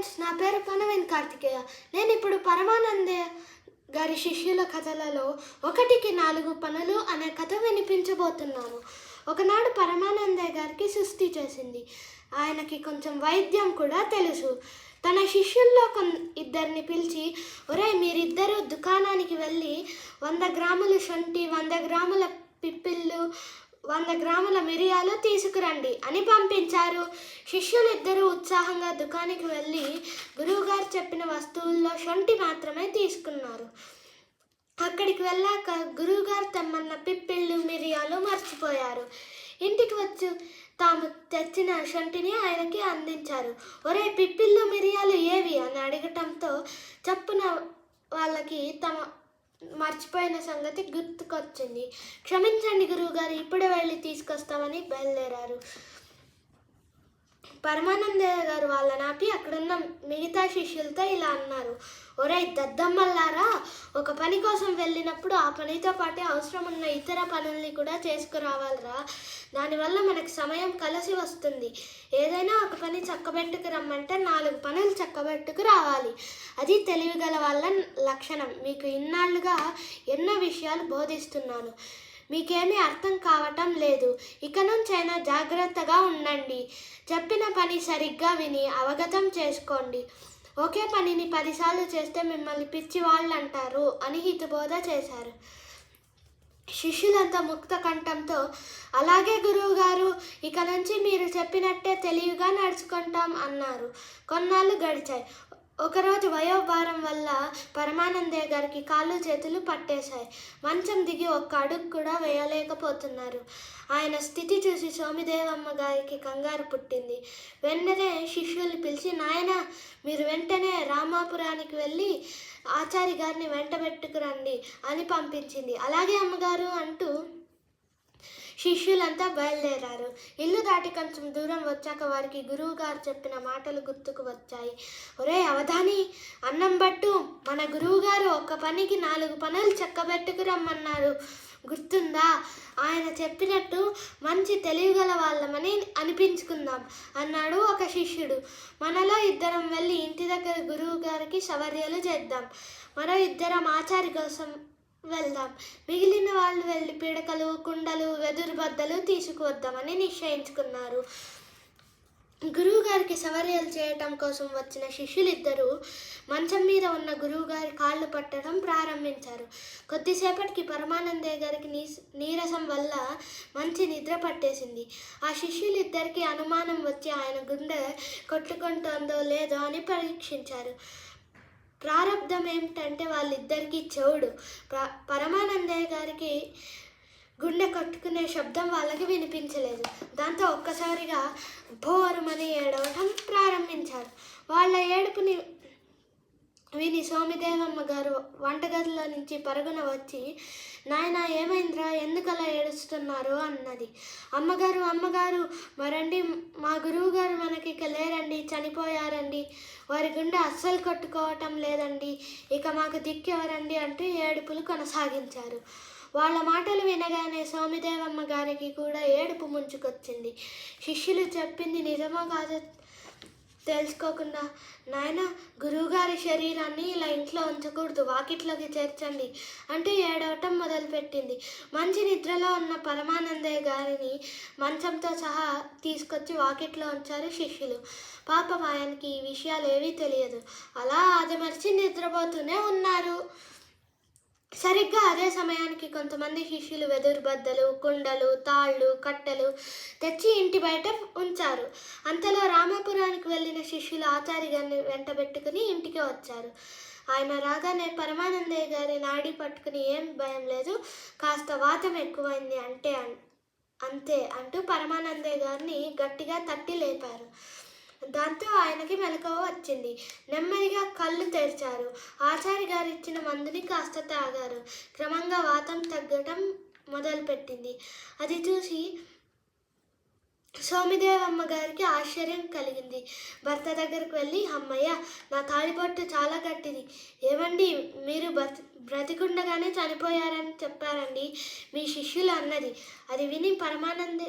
Friends నా పేరు పనవేన్ కార్తికేయ. నేను ఇప్పుడు పరమానంద గారి శిష్యుల కథలలో ఒకటికి నాలుగు పనులు అనే కథ వినిపించబోతున్నాను. ఒకనాడు పరమానందయ్య గారికి సుస్థి చేసింది. ఆయనకి కొంచెం వైద్యం కూడా తెలుసు. తన శిష్యుల్లో కొన్ ఇద్దరిని పిలిచి ఒరే మీరిద్దరూ దుకాణానికి వెళ్ళి వంద గ్రాముల శొంఠి వంద గ్రాముల పిప్పిళ్ళు వంద గ్రాముల మిరియాలు తీసుకురండి అని పంపించారు. శిష్యులిద్దరూ ఉత్సాహంగా దుకాణానికి వెళ్ళి గురువుగారు చెప్పిన వస్తువుల్లో షొంటి మాత్రమే తీసుకున్నారు. అక్కడికి వెళ్ళాక గురువుగారు తెమ్మన్న పిప్పిళ్ళు మిరియాలు మర్చిపోయారు. ఇంటికి వచ్చి తాము తెచ్చిన షంటిని ఆయనకి అందించారు. ఒరే పిప్పిళ్ళు మిరియాలు ఏవి? అని అడగటంతో చప్పున వాళ్ళకి తమ మర్చిపోయిన సంగతి గుర్తుకొచ్చింది. క్షమించండి గురువుగారు ఇప్పుడే వెళ్ళి తీసుకొస్తామని బయలుదేరారు. పరమానందయ్య గారు వాళ్ళని ఆపి అక్కడున్న మిగతా శిష్యులతో ఇలా అన్నారు. ఒరే దద్దమ్మల్లారా ఒక పని కోసం వెళ్ళినప్పుడు ఆ పనితో పాటే అవసరం ఉన్న ఇతర పనుల్ని కూడా చేసుకురావాలిరా. దానివల్ల మనకు సమయం కలిసి వస్తుంది. ఏదైనా ఒక పని చక్కబెట్టుకు రమ్మంటే నాలుగు పనులు చక్కబెట్టుకు రావాలి. అది తెలివిగల వాళ్ళ లక్షణం. మీకు ఇన్నాళ్ళుగా ఎన్నో విషయాలు బోధిస్తున్నాను. మీకేమీ అర్థం కావటం లేదు. ఇక నుంచైనా జాగ్రత్తగా ఉండండి. చెప్పిన పని సరిగ్గా విని అవగతం చేసుకోండి. ఒకే పనిని పదిసార్లు చేస్తే మిమ్మల్ని పిచ్చి వాళ్ళు అంటారు అని హితబోధ చేశారు. శిష్యులంతా ముక్త కంఠంతో అలాగే గురువు గారు ఇక నుంచి మీరు చెప్పినట్టే తెలివిగా నడుచుకుంటాం అన్నారు. కొన్నాళ్ళు గడిచాయి. ఒకరోజు వయోభారం వల్ల పరమానందయ్య గారికి కాళ్ళు చేతులు పట్టేశాయి. మంచం దిగి ఒక్క అడుగు కూడా వేయలేకపోతున్నారు. ఆయన స్థితి చూసి సోమిదేవమ్మ గారికి కంగారు పుట్టింది. వెంటనే శిష్యుల్ని పిలిచి నాయన మీరు వెంటనే రామాపురానికి వెళ్ళి ఆచారి గారిని వెంటబెట్టుకురండి అని పంపించింది. అలాగే అమ్మగారు అంటూ శిష్యులంతా బయలుదేరారు. ఇల్లు దాటి కొంచెం దూరం వచ్చాక వారికి గురువు గారు చెప్పిన మాటలు గుర్తుకు వచ్చాయి. ఒరే అవధాని అన్నం బట్టు మన గురువు గారు ఒక పనికి నాలుగు పనులు చెక్కబెట్టుకు రమ్మన్నారు. గుర్తుందా? ఆయన చెప్పినట్టు మంచి తెలివిగల వాళ్ళమని అనిపించుకుందాం అన్నాడు ఒక శిష్యుడు. మనలో ఇద్దరం వెళ్ళి ఇంటి దగ్గర గురువు గారికి సవర్యలు చేద్దాం. మరో ఇద్దరం ఆచారి కోసం వెళ్దాం. మిగిలిన వాళ్ళు వెళ్ళి పిడకలు కుండలు వెదురు బద్దలు తీసుకువద్దామని నిశ్చయించుకున్నారు. గురువుగారికి సవర్యలు చేయటం కోసం వచ్చిన శిష్యులిద్దరూ మంచం మీద ఉన్న గురువుగారి కాళ్ళు పట్టడం ప్రారంభించారు. కొద్దిసేపటికి పరమానందయ్య గారికి నీ నీరసం వల్ల మంచి నిద్ర పట్టేసింది. ఆ శిష్యులిద్దరికి అనుమానం వచ్చి ఆయన గుండె కొట్టుకుంటుందో లేదో అని పరీక్షించారు. ప్రారంధం ఏమిటంటే వాళ్ళిద్దరికీ చెవుడు. పరమానందయ్య గారికి గుండె కట్టుకునే శబ్దం వాళ్ళకి వినిపించలేదు. దాంతో ఒక్కసారిగా భోరమని ఏడవటం ప్రారంభించారు. వాళ్ళ ఏడుపుని విని సోమిదేవమ్మ గారు వంటగదిలో నుంచి పరుగున వచ్చి నాయన ఏమైందిరా? ఎందుకలా ఏడుస్తున్నారు? అన్నది. అమ్మగారు అమ్మగారు మరండి. మా గురువు గారు మనకి ఇక లేరండి. చనిపోయారండి. వారి గుండె అస్సలు కొట్టుకోవటం లేదండి. ఇక మాకు దిక్కెవరండి? అంటూ ఏడుపులు కొనసాగించారు. వాళ్ళ మాటలు వినగానే సోమిదేవమ్మ గారికి కూడా ఏడుపు ముంచుకొచ్చింది. శిష్యులు చెప్పింది నిజమో కాదు తెలుసుకోకుండా నాయన గురువుగారి శరీరాన్ని ఇలా ఇంట్లో ఉంచకూడదు వాకిట్లోకి చేర్చండి అంటూ ఏడవటం మొదలుపెట్టింది. మంచి నిద్రలో ఉన్న పరమానందయ్య గారిని మంచంతో సహా తీసుకొచ్చి వాకిట్లో ఉంచారు శిష్యులు. పాపం ఆయనకి ఈ విషయాలు ఏవీ తెలియదు. అలా ఆదమర్చి నిద్రపోతూనే ఉన్నారు. సరిగ్గా అదే సమయానికి కొంతమంది శిష్యులు వెదురు బద్దలు కుండలు తాళ్ళు కట్టెలు తెచ్చి ఇంటి బయట ఉంచారు. అంతలో రామాపురానికి వెళ్ళిన శిష్యులు ఆచారి గారిని వెంటబెట్టుకుని ఇంటికి వచ్చారు. ఆయన రాగానే పరమానందయ్య గారి నాడి పట్టుకుని ఏం భయం లేదు కాస్త వాతం ఎక్కువైంది అంటే అన్- అంతే అంటూ పరమానందయ్య గారిని గట్టిగా తట్టి లేపారు. దాంతో ఆయనకి మెలకువ వచ్చింది. నెమ్మదిగా కళ్ళు తెరిచారు. ఆచారి గారు ఇచ్చిన మందుని కాస్త తాగారు. క్రమంగా వాతం తగ్గటం మొదలుపెట్టింది. అది చూసి సోమిదేవమ్మ గారికి ఆశ్చర్యం కలిగింది. భర్త దగ్గరికి వెళ్ళి అమ్మయ్య నా తాళిపట్టు చాలా గట్టిది. ఏమండి మీరు బ్రతి బ్రతికుండగానే చనిపోయారని చెప్పారండి. మీ శిష్యులు అన్నది. అది విని పరమానంద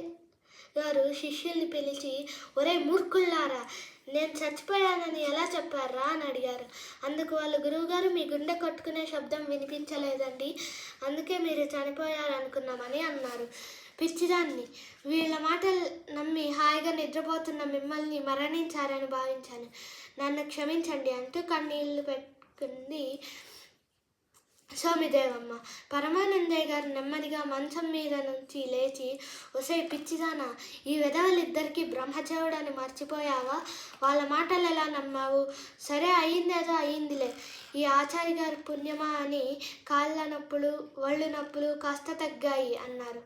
గారు శిష్యుల్ని పిలిచి ఒరే మూర్ఖుల్లారా నేను చచ్చిపోయానని ఎలా చెప్పారా? అని అడిగారు. అందుకు వాళ్ళు గురువుగారు మీ గుండె కొట్టుకునే శబ్దం వినిపించలేదండి. అందుకే మీరు చనిపోయారనుకున్నామని అన్నారు. పిచ్చిదాన్ని వీళ్ళ మాటలు నమ్మి హాయిగా నిద్రపోతున్న మిమ్మల్ని మరణించారని భావించాను. నన్ను క్షమించండి అంటూ కన్నీళ్ళు పెట్టుకుంది స్వామిదేవమ్మ పరమానందయ్య గారు నెమ్మదిగా మంచం మీద నుంచి లేచి ఒసే పిచ్చిదానా ఈ విధవలిద్దరికీ బ్రహ్మచేవుడని మర్చిపోయావా? వాళ్ళ మాటలు ఎలా నమ్మావు? సరే అయిందేదో అయిందిలే ఈ ఆచారి గారి పుణ్యమా అని కాళ్ళ నొప్పులు ఒళ్ళు నొప్పులు కాస్త తగ్గాయి అన్నారు.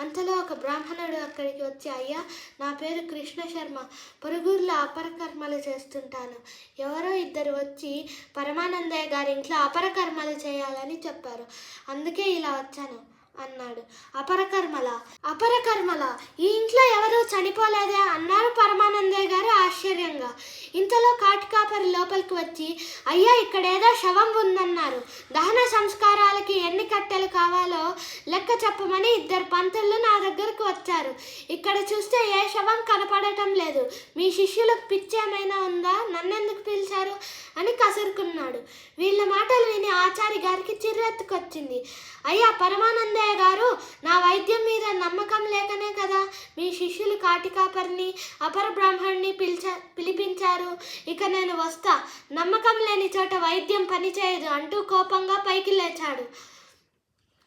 అంతలో ఒక బ్రాహ్మణుడు అక్కడికి వచ్చి అయ్యా నా పేరు కృష్ణ శర్మ. పొరుగుర్లో అపరకర్మలు చేస్తుంటాను. ఎవరో ఇద్దరు వచ్చి పరమానందయ్య గారి ఇంట్లో అపరకర్మలు చేయాలని చెప్పారు. అందుకే ఇలా వచ్చాను. అన్నాడు. అపరకర్మల అపరకర్మల ఈ ఇంట్లో ఎవరూ చనిపోలేదే అన్నారు పరమానందయ్య గారు ఆశ్చర్యంగా. ఇంతలో కాటికాపరి లోపలికి వచ్చి అయ్యా ఇక్కడ ఏదో శవం ఉందన్నారు. దహన సంస్కారాలకి ఎన్ని కట్టెలు కావాలో లెక్క చెప్పమని ఇద్దరు పంతులు నా దగ్గరకు వచ్చారు. ఇక్కడ చూస్తే ఏ శవం కనపడటం లేదు. మీ శిష్యులకు పిచ్చి ఏమైనా ఉందా? నన్నెందుకు పిలిచారు? అని కసురుకున్నాడు. వీళ్ళ మాటలు విని ఆచారి గారికి చిర్రెత్తుకొచ్చింది. అయ్యా పరమానంద పరమానందయ్య గారు నా వైద్యం మీద నమ్మకం లేకనే కదా మీ శిష్యులు కాటికాపరిని అపర బ్రాహ్మణ్ణి పిలిచ పిలిపించారు. ఇక నేను వస్తా. నమ్మకం లేని చోట వైద్యం పనిచేయదు అంటూ కోపంగా పైకి లేచాడు.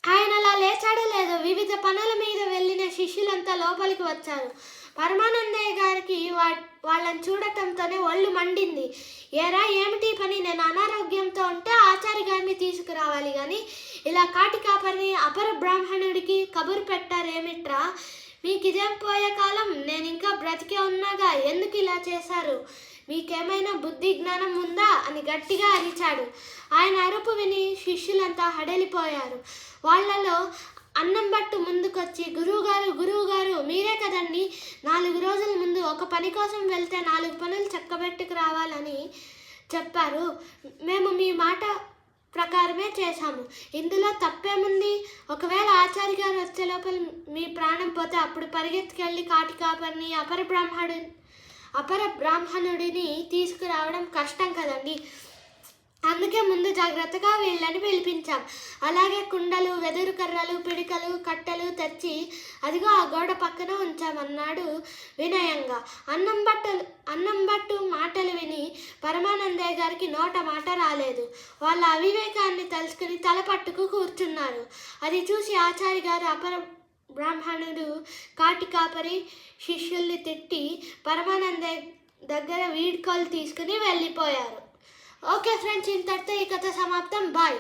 ఆయన అలా లేచాడో లేదో వివిధ పనుల మీద వెళ్ళిన శిష్యులంతా లోపలికి వచ్చారు. పరమానందయ్య గారికి వా వాళ్ళని చూడటంతోనే ఒళ్ళు మండింది. ఏరా ఏమిటి పని? నేను అనారోగ్యంతో ఉంటే ఆచార్య గారిని తీసుకురావాలి కానీ ఇలా కాటి కాపరిని అపర బ్రాహ్మణుడికి కబురు పెట్టారేమిట్రా? మీకు ఇదేం పోయే కాలం? నేను ఇంకా బ్రతికే ఉన్నాగా ఎందుకు ఇలా చేశారు? మీకేమైనా బుద్ధి జ్ఞానం ఉందా? అని గట్టిగా అరిచాడు. ఆయన అరుపు విని శిష్యులంతా హడలిపోయారు. వాళ్ళలో అన్నం బట్టు ముందుకొచ్చి గురువుగారు గురువుగారు మీరే కదండి. నాలుగు రోజుల ముందు ఒక పని కోసం వెళ్తే నాలుగు పనులు చక్కబెట్టుకు రావాలని చెప్పారు. మేము మీ మాట ప్రకారమే చేశాము. ఇందులో తప్పేముంది? ఒకవేళ ఆచార్య గారు వచ్చే లోపల మీ ప్రాణం పోతే అప్పుడు పరిగెత్తుకెళ్ళి కాటి కాపరిని అపర బ్రాహ్మణు అపర బ్రాహ్మణుడిని తీసుకురావడం కష్టం కదండి. అందుకే ముందు జాగ్రత్తగా వీళ్ళని పిలిపించాం. అలాగే కుండలు వెదురు కర్రలు పిడికలు కట్టెలు తెచ్చి అదిగో ఆ గోడ పక్కన ఉంచామన్నాడు వినయంగా. అన్నం బట్టలు అన్నం బట్టు మాటలు విని పరమానందయ్య గారికి నోట మాట రాలేదు. వాళ్ళ అవివేకాన్ని తలుచుకుని తల పట్టుకు కూర్చున్నారు. అది చూసి ఆచారి గారు అపర బ్రాహ్మణుడు కాటి కాపరి శిష్యుల్ని తిట్టి పరమానందయ్య దగ్గర వీడ్కోలు తీసుకుని వెళ్ళిపోయారు. ఓకే ఫ్రెండ్స్ ఇంతటితో ఈ కథ సమాప్తం బాయ్